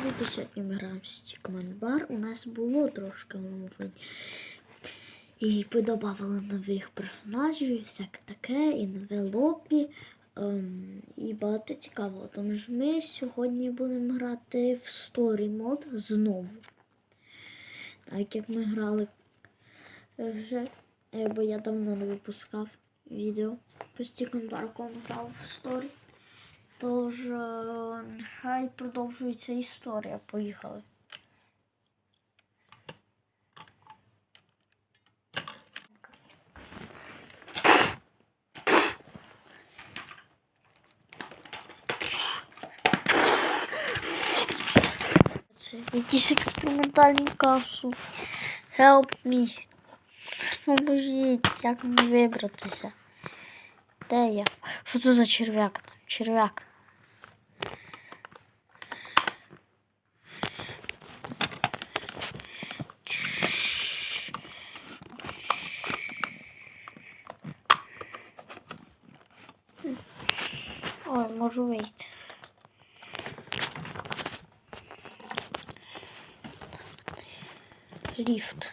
привіт! І ми граємо в Stickman Bar. У нас було трошки оновлень. І подобавили нових персонажів, і всяке таке, і нове лобі. Ем, і багато цікавого. Тому що ми сьогодні будемо грати в Story мод знову. Так як ми грали вже, е, бо я давно не випускав відео по Stickman Bar, грав в Story. Тож, е, нехай продовжується історія. Поїхали. Це якісь експериментальні капсули. Help me. Поможіть, як мені вибратися. Де я? Що це за черв'як? Черв'як. Ой, можу вийти. Ліфт.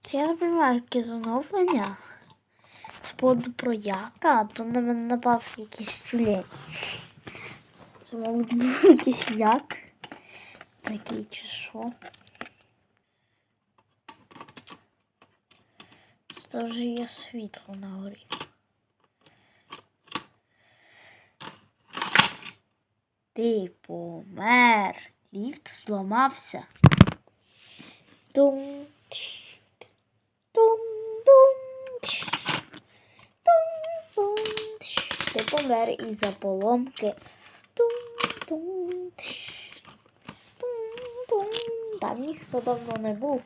Це я не розумію, яке замовлення. Це було а то на мене напав якийсь тюлень. Це, мабуть, був якийсь як. Такий чи що. Це вже є світло на горі. Ти помер. Ліфт зламався. Тум. Тум. Тум. Ти помер із-за поломки. Там ніхто давно не був.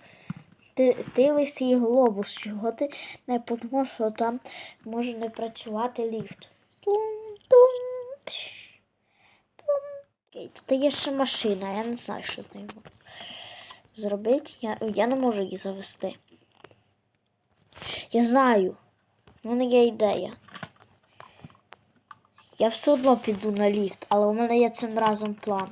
Ти, ти лисий глобус, чого ти не подумав, що там може не працювати ліфт. Тут є ще машина, я не знаю, що з нею можна зробити. Я, я не можу її завести. Я знаю. У мене є ідея. Я все одно піду на ліфт, але у мене є цим разом план.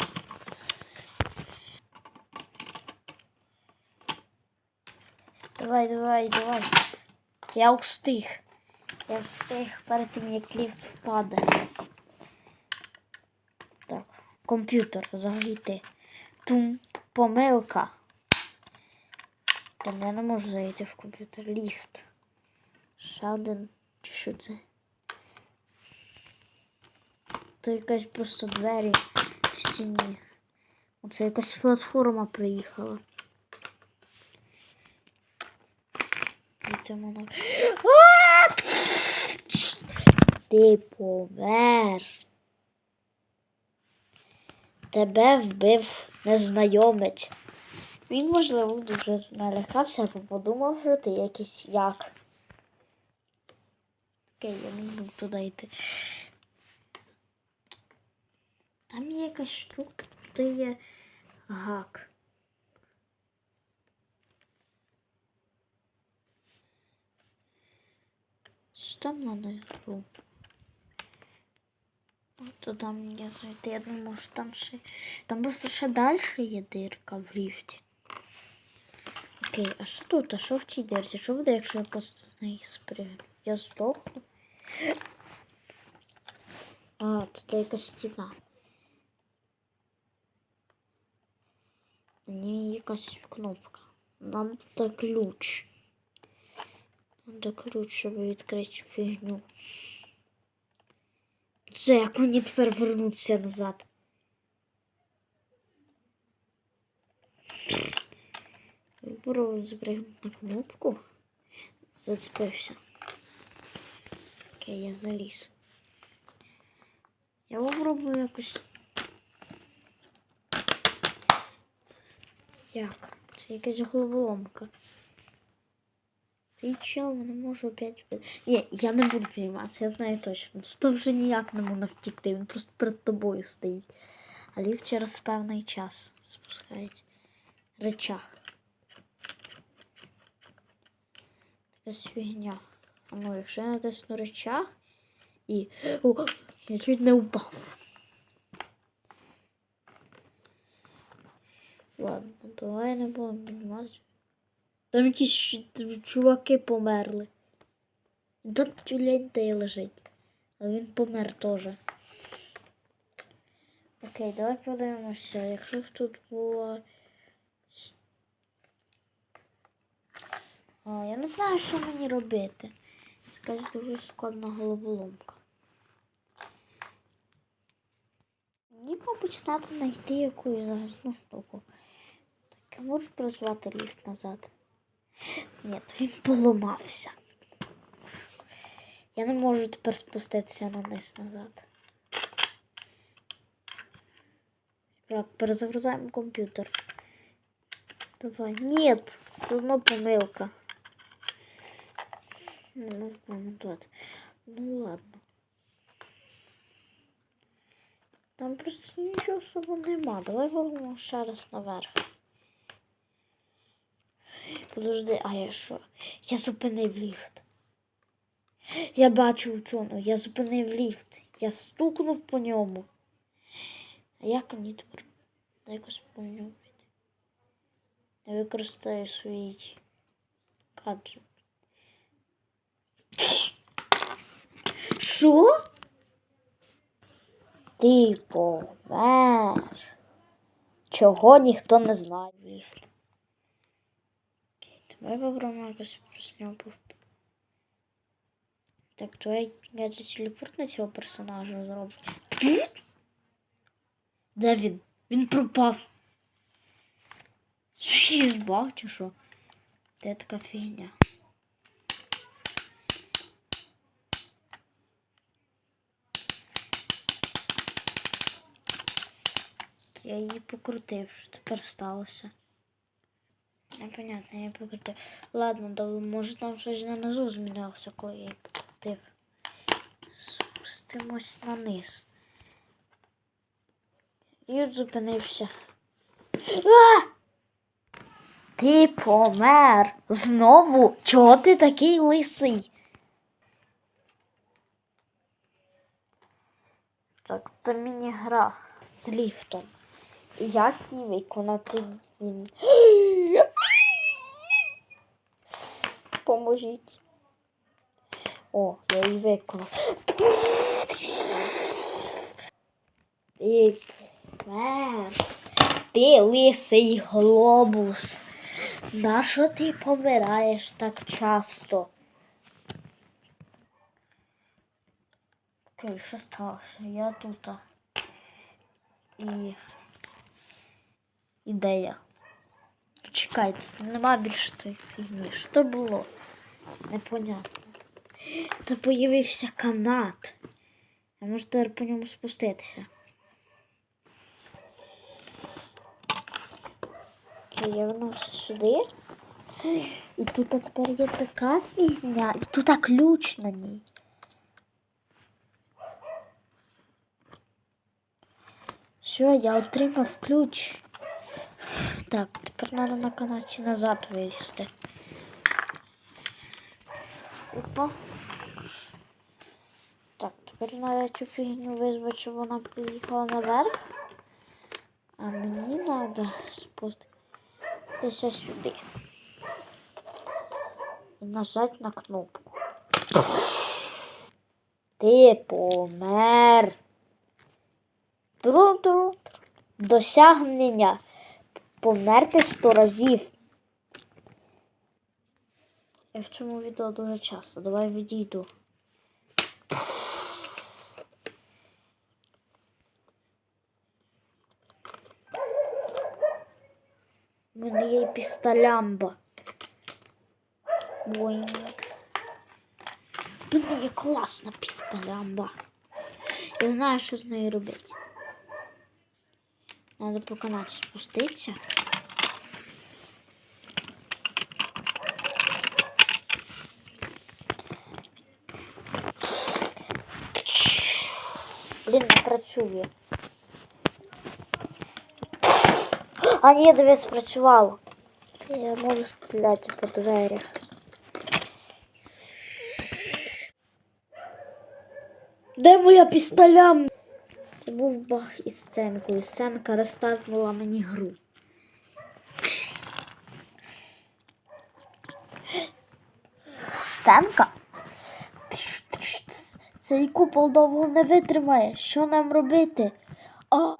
Давай, давай, давай. Я встиг. Я встиг перед тим, як ліфт впаде. Так, комп'ютер загійти. Тум, помилка. Я не можу зайти в комп'ютер. Ліфт. Ще один. Чи що це? То якась просто двері в стіні. Оце якась платформа приїхала. Йдемо на... Ти помер. Тебе вбив незнайомець. Він, можливо, дуже налякався, бо подумав, що ти якийсь як. Окей, я не буду туди йти. Там є якась штука, тут є гак. Що там наверху? То там я зайти, я думаю, що там ще. Там просто ще далі є дирка в ліфті. Окей, а що тут? А що в цій дирці? Що буде, якщо я просто з неї спригну? Я здохну. А, тут якась стіна. Ні, якась кнопка. Нам треба ключ. Надо ключ, щоб відкрити фігню. Це як мені тепер вернутися назад? Вибору запрягнути на кнопку. Зацепився. Окей, я заліз. Я попробую якось. Як? Це якась головоломка. Цей чел не можу опять. Ні, я не буду підніматися, я знаю точно. Тут вже ніяк не можна втікти, він просто перед тобою стоїть. А ліфт через певний час спускається. Речах. Якась фігня. А ну, якщо я натисну речах і. О, я чуть не упав. Ладно, давай не будемо підніматися. Там якісь чуваки померли. Там тюлень та лежить. Але він помер теж. Окей, давай подивимося. Якщо б тут було. А, я не знаю, що мені робити. Якась дуже складна головоломка. Мені, треба знайти якусь загрізну штуку. Так, я можу призвати ліфт назад? Ні, він поламався. Я не можу тепер спуститися на низ назад. Так, перезагрузаємо комп'ютер. Давай. Ні, все одно помилка. Не можу коментувати. Ну ладно. Там просто нічого особо нема. Давай вирвемо ще раз наверх. Подожди, а я що? Я зупинив ліфт. Я бачу ученого, я зупинив ліфт. Я стукнув по ньому. А як мені тепер якось по ньому йти? Я використаю свій гаджет. Що? Ти помер. Чого ніхто не знає давай попробуємо якось про нього Так, твій гаджет телепорт на цього персонажа зробить. Де він? Він пропав. Я збав чи що? Де така фігня? Я її покрутив, що тепер сталося. Непонятно, я покрутив. Ладно, да, може там щось нанизу змінилося, коли я її покрутив. Спустимось на низ. От зупинився. А! Ти помер. Знову? Чого ти такий лисий? Так, це міні-гра з ліфтом. І Як її виконати? Поможіть. О, я її виконав. Ти. Ти лисий глобус. Нащо ти помираєш так часто? Окей, що сталося? Я тут. І. Ідея. Чекайте, нема більше тої фігні. Що було? Непонятно. Та появився канат. Я можу тепер по ньому спуститися. Я вернувся сюди. І тут тепер є така фігня. І тут ключ на ній. Все, я отримав ключ. Так, тепер треба на канаті назад вилізти. Опа. Так, тепер треба цю фігню визвати, щоб вона поїхала наверх. А мені треба спуститися сюди. І нажати на кнопку. Ти помер. Тру-тру-тру. Досягнення. Померти сто разів. Я в цьому відео дуже часто. Давай відійду. У мене є пістолямба. Боїнг. У класна пістолямба. Я знаю, що з нею робити. Надо по канату спуститися. працює. А ні, дивись, спрацювало. Я можу стріляти по дверях. Де моя пістолям? Це був баг із сценкою. Сценка розставила мені гру. Сценка? Цей купол довго не витримає. Що нам робити? А...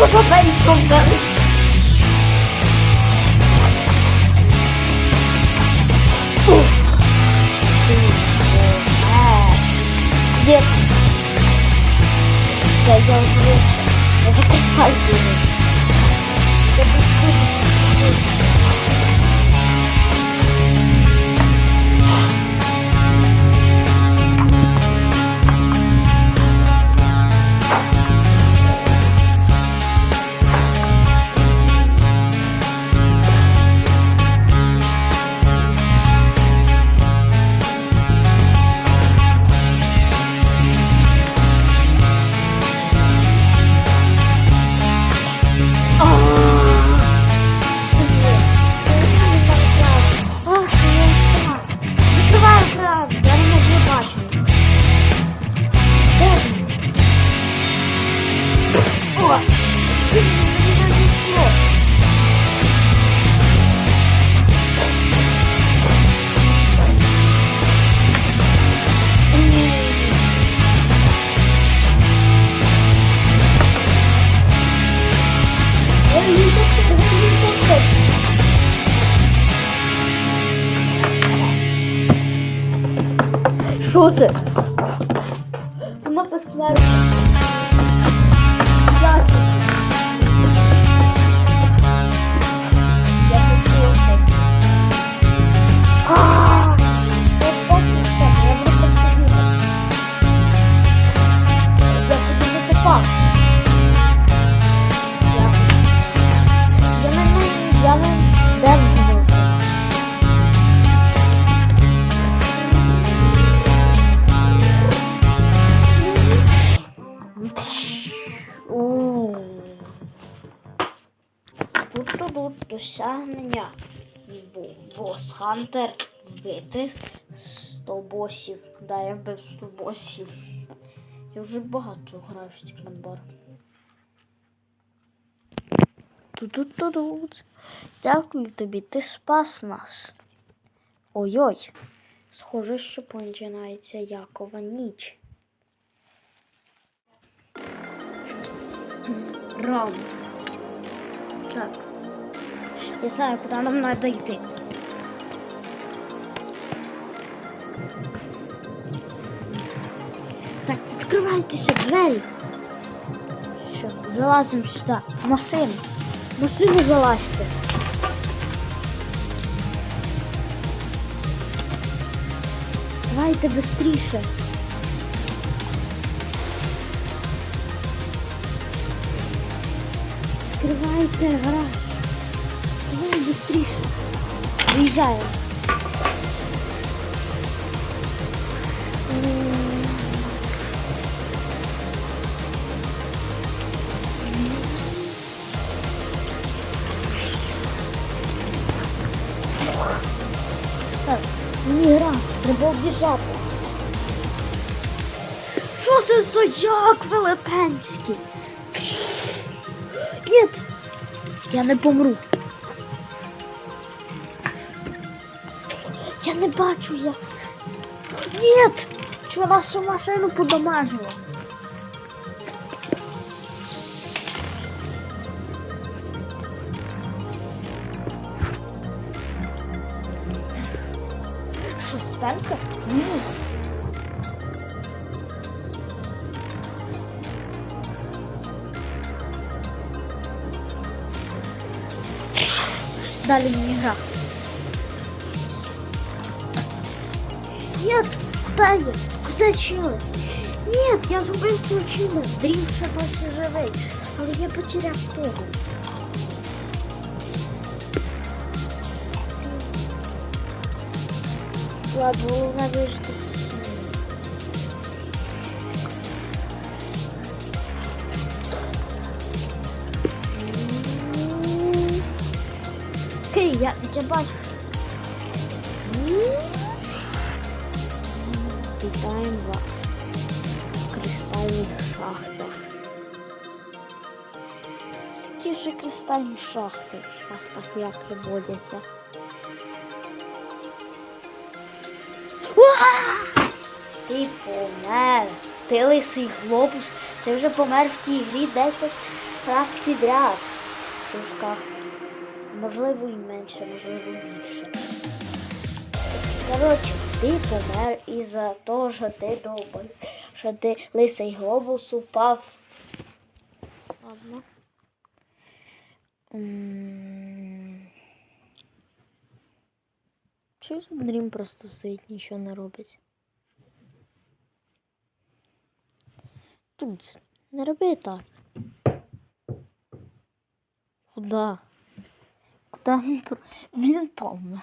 Super Bass không cần Нет. Да, я уже Это касательно. Это бесконечно. Що це? Воно посмертне. Дякую. Хантер вбити 100 босів. Да, я вбив 100 босів. Я вже багато граю в Стікманбар. Тут-тут-тут. Дякую тобі, ти спас нас. Ой-ой. Схоже, що починається Якова ніч. Раунд. Так. Я знаю, куди нам надо йти. Відкривайтеся двері. Все, залазимо сюди. Машину. Машину залазьте. Давайте быстріше. Відкривайте гараж. Давай быстріше. Виїжджаємо. Гра, біжати. Що це за як велетенський? Ні, я не помру. Я не бачу я. Ні! Чого нашу машину подамажила? Що, стенка? Ні. Дали мне гра. Нет, куда я? Куда чили? Нет, я зубив включила. Дрім ще досі живий. Але я потеряв того. Ладно, головне вижити. Окей, я тебе бачу. Вітаємо в кристальних шахтах. Які ж кристальні шахти в шахтах як водяться? Ти помер. Ти лисий глобус. Ти вже помер в цій грі 10 разів підряд. В. Можливо і менше, можливо і більше. Коротше, ти помер із-за того, що ти довбай, що ти лисий глобус упав. Ладно. Чого Дрім просто стоїть, нічого не робить? Тут не роби так. Куда? Куда він про- він помер?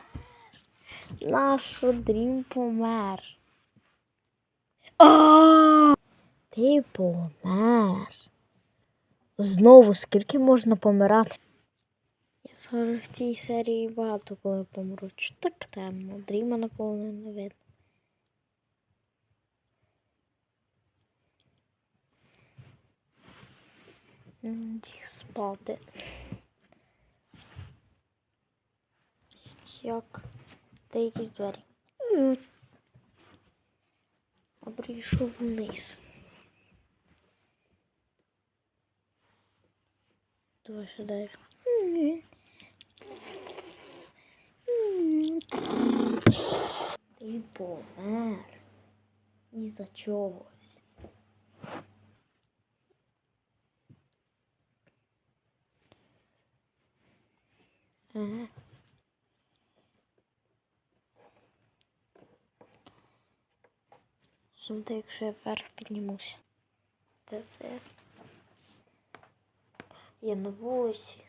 Наш Дрім помер. А! Ти помер. Знову скільки можна помирати? Я схоже в цій серії багато коли помру. Чо так темно? Дріма наповнено не видно. Спати. Як? Де якісь двері? Прийшов вниз. Давай. М. М. Ти помер. Із-за чогось. Ага. Що якщо я вверх піднімуся? Де це? Я на вулиці.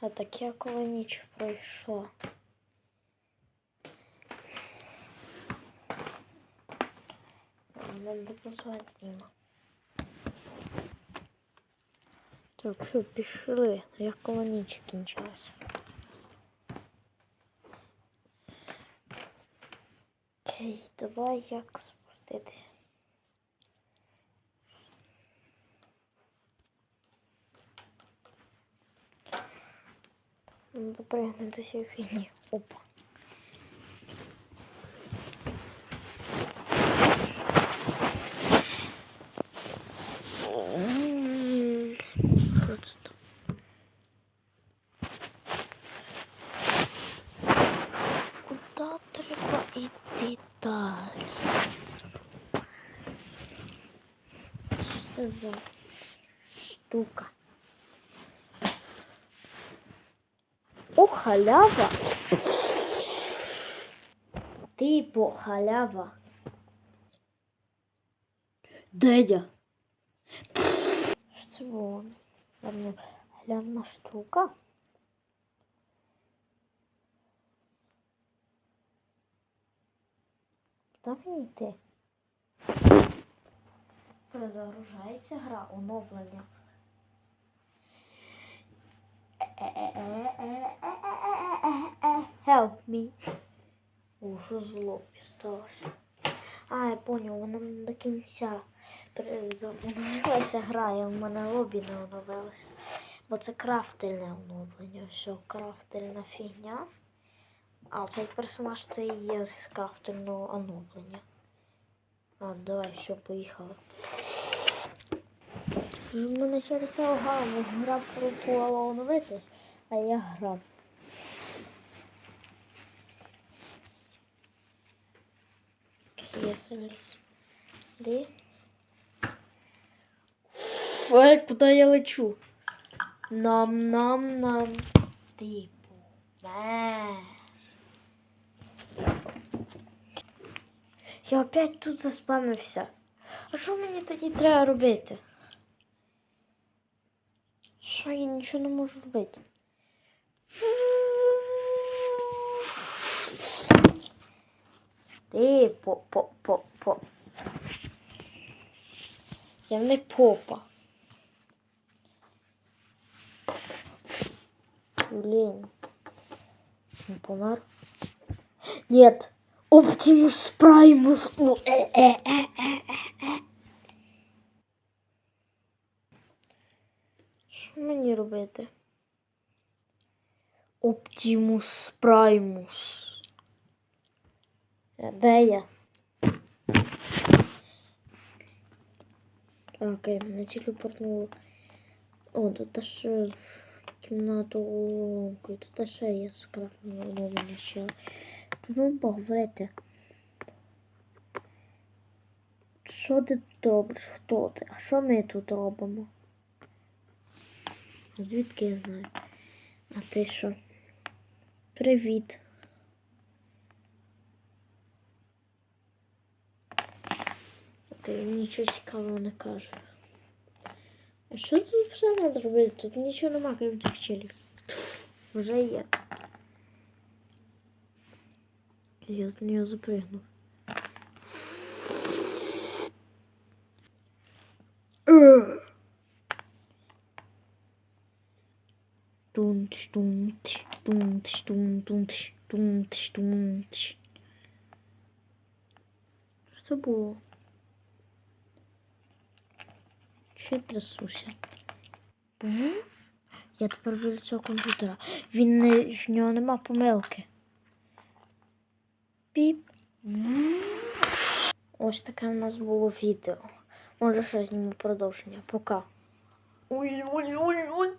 А так якова ніч пройшла. Надо позвати Діма. Так, все, пішли. Якова ніч кінчилась. Ой, давай як спуститися. Ну, допригнути до цієї фігні. Опа. М, Що це тут? Куди треба йти далі? За штука? О, халява. Типу халява. Де я? Що це було? Глянна штука. Мені йти? Перезагружається гра оновлення. Help me. О, що зло сталося. А, я поняв, вона не до кінця оновилася гра, і в мене лобі не оновилося. Бо це крафтельне оновлення. Все, крафтельна фігня. А цей персонаж це і є з крафтельного оновлення. А, давай, все, поїхали. У мене через це лагало, гра пробувала оновитись, а я грав. Я заліз. Де? Фе, куди я лечу? Нам-нам-нам. Типу. Не. Я опять тут заспамився. А що мені тоді треба робити? Що я нічого не можу робити? Ти по по по по. Я не попа. Блин. Он помер? Нет. Оптимус Праймус. Ну, э, э, э, э, э, э. Що мені робити? Оптимус Праймус. Е, Де я? Окей, мене телепортнуло. О, тут ще кімнату ломку. Тут ще є скрапне оновлення ще. Тут вам поговорити. Що ти тут робиш? Хто ти? А що ми тут робимо? Звідки я знаю? А ти що? Привіт. Ти нічого цікавого не каже. А що тут все треба робити? Тут нічого нема, крім цих челів. Вже є. Я з нього запригнув. Е. Тунтш, тунтш, тунтш, тун, тунтш, тунтш, тунтш. Що це було? Що я трясуся? Бу? Я тепер біля цього комп'ютера. Він не, в нього нема помилки. Піп. Ось таке у нас було відео. Може ще зніму продовження. Пока. Ой-ой-ой-ой.